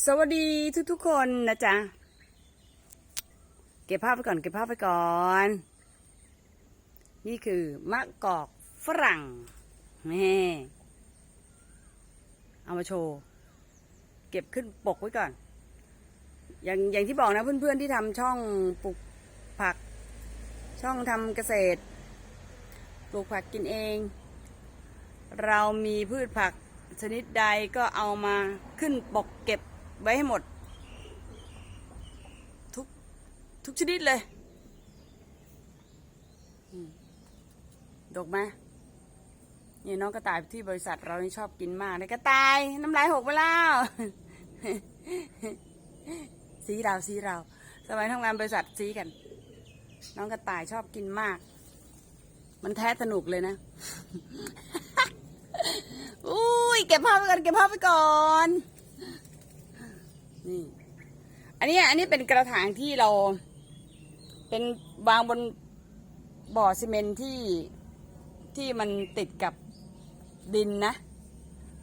สวัสดีทุกๆคนนะจ๊ะ เก็บภาพไปก่อน เก็บภาพไปก่อน นี่คือมะกอกฝรั่งแม่เอามาโชว์ เก็บขึ้นปกไว้ก่อน อย่างอย่างที่บอกนะเพื่อนๆที่ทำช่องปลูกผัก ช่องทำเกษตร ปลูกผักกินเอง เรามีพืชผักชนิดใดก็เอามาขึ้นปกเก็บ ไว้ให้หมด ทุกทุกชนิดเลยดกไหมนี่น้องกระต่ายที่บริษัทเรานี่ชอบกินมากเลยกระต่าย น้ำลายหกไปแล้วสีเราสีเรา สมัยทำงานบริษัทสีกัน น้องกระต่ายชอบกินมาก มันแท้สนุกเลยนะอุ้ยเก็บภาพไปก่อนเก็บภาพไปก่อน นี่ อันนี้อันนี้เป็นกระถางที่เรา เป็นวางบนบ่อซีเมนที่ที่มันติดกับดินนะ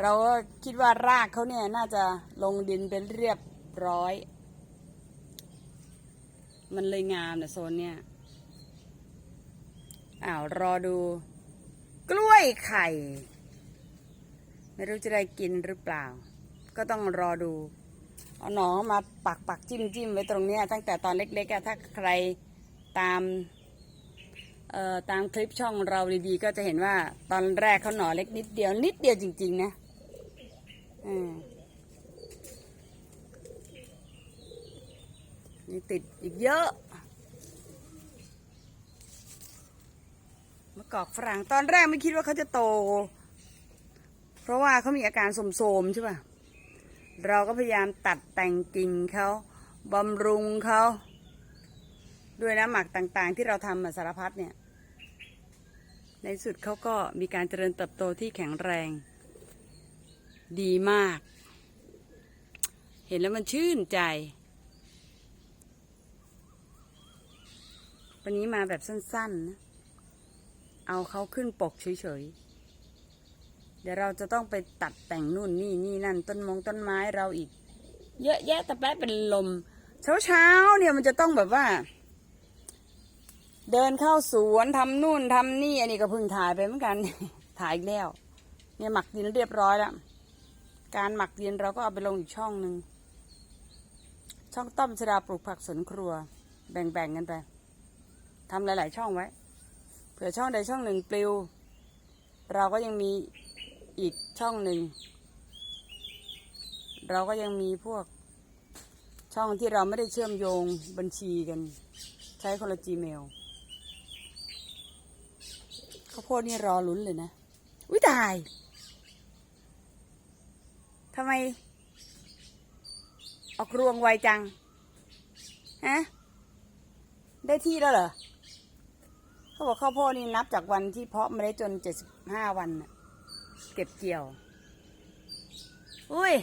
เราก็คิดว่ารากเขาเนี่ยน่าจะลงดินเป็นเรียบร้อย มันเลยงามนะโซนเนี่ยอ้าวรอดู กล้วยไข่ ไม่รู้จะได้กินหรือเปล่า ก็ต้องรอดู เอาหนอมาปักปักจิ้มจิ้มไว้ตรงเนี้ยตั้งแต่ตอนเล็กๆอะถ้าใครตามเอ่อตามคลิปช่องเราดีๆ ก็จะเห็นว่าตอนแรกเขาหนอเล็กนิดเดียว นิดเดียวจริง ๆ นะอืมนี่ติดอีกเยอะมะกอกฝรั่งตอนแรกไม่คิดว่าเขาจะโต เพราะว่าเขามีอาการโสมๆใช่ป่ะ เราก็พยายามตัดแต่งกิ่งเขาบำรุงเขาด้วยน้ำหมักต่างๆ ที่เราทำมาสารพัดเนี่ย ในสุดเขาก็มีการเจริญเติบโตที่แข็งแรง ดีมาก เห็นแล้วมันชื่นใจ วันนี้มาแบบสั้นๆนะเอาเขาขึ้นปกเฉยๆ เดี๋ยวเราจะต้องไปตัดแต่งนู่นนี่นี่นั่น ต้นมงต้นไม้เราอีก เยอะแยะแต่แป๊ะเป็นลม เช้าๆเนี่ยมันจะต้องแบบว่า เดินเข้าสวนทำนู่นทำนี่ อันนี้ก็เพิ่งถ่ายไปเหมือนกัน ถ่ายอีกแล้ว เนี่ยหมักดินเรียบร้อยแล้วการหมักดินเราก็เอาไปลงอีกช่องหนึ่งช่องต้อมชดาปลูกผักสวนครัว แบ่งๆกันไปทำหลาย ๆ ช่องไว้ เผื่อช่องใดช่องหนึ่งปลิว เราก็ยังมี อีกช่องหนึ่ง เราก็ยังมีพวกช่องที่เราไม่ได้เชื่อมโยงบัญชีกัน ใช้คนละ Gmail ข้าวโพดนี่รอลุ้นเลยนะ อุ้ยตายทำไม ออกรวงไวจัง ฮะ ได้ที่แล้วเหรอ เขาบอกข้าวโพดนี่นับจากวันที่เพาะเมล็ดจนเจ็ดสิบห้าวันน่ะ เก็บเกี่ยว อุ้ย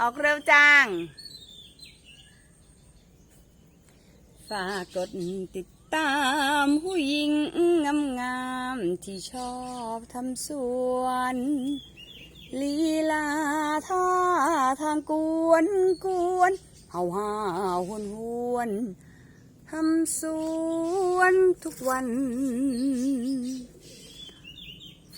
ออกเร็วจัง ฝากกดติดตามผู้หญิงงามๆที่ชอบทำสวน ลีลาท่าทางกวนกวนเฮาฮาหวนหวนทำสวนทุกวัน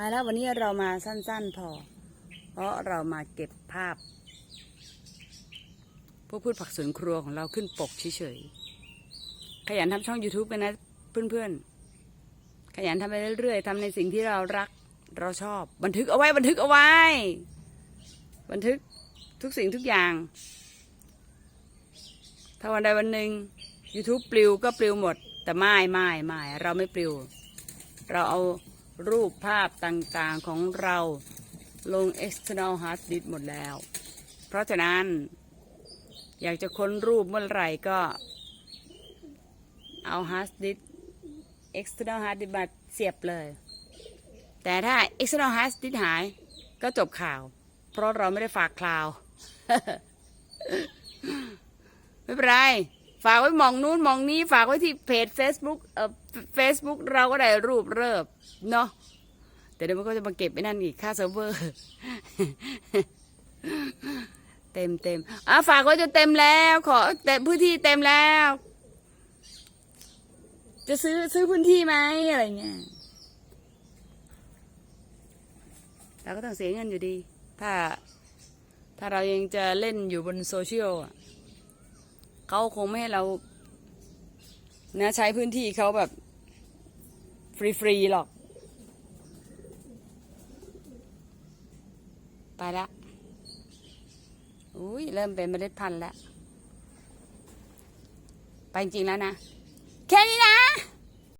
ไปแล้ววันนี้เรามาสั้นๆพอ เพราะเรามาเก็บภาพพวกพืชผักสวนครัวของเราขึ้นปกเฉยๆ ขยันทำช่อง YouTube กันนะเพื่อนๆ ขยันทำไปเรื่อยๆทำในสิ่งที่เรารักเราชอบ บันทึกเอาไว้บันทึกเอาไว้ บันทึกทุกสิ่งทุกอย่าง ถ้าวันใดวันหนึ่ง YouTube ปลิวก็ปลิวหมด แต่ไม่ไม่ไม่เราไม่ปลิว เราเอา รูปภาพต่างๆของเราลง external hard disk หมดแล้ว เพราะฉะนั้น อยากจะค้นรูปเมื่อไหร่ก็เอาฮาร์ดดิส external hard disk มาเสียบเลย แต่ถ้า external hard disk หายก็จบข่าว เพราะเราไม่ได้ฝากคลาว ไม่เป็นไร ฝากไว้มองนู้นมองนี้ ฝากไว้ที่เพจ Facebook เอ่อ Facebook เราก็ได้รูปเริบเนาะแต่เดี๋ยวมันก็จะมาเก็บไอ้นั่นอีกค่าเซิร์ฟเวอร์ เต็มเต็มอะฝากไว้จะเต็มแล้ว ขอแต่พื้นที่เต็มแล้ว จะซื้อซื้อพื้นที่ไหมอะไรเงี้ยเราก็ต้องเสียเงินอยู่ดี ถ้า ถ้าเรายังจะเล่นอยู่บนโซเชียลอะ เขาคงไม่ให้เรานะใช้พื้นที่เขาแบบ ฟรี ๆ หรอก ไปละอุ้ยเริ่มเป็นเมล็ดพันธุ์แล้ว ไปจริงแล้วนะ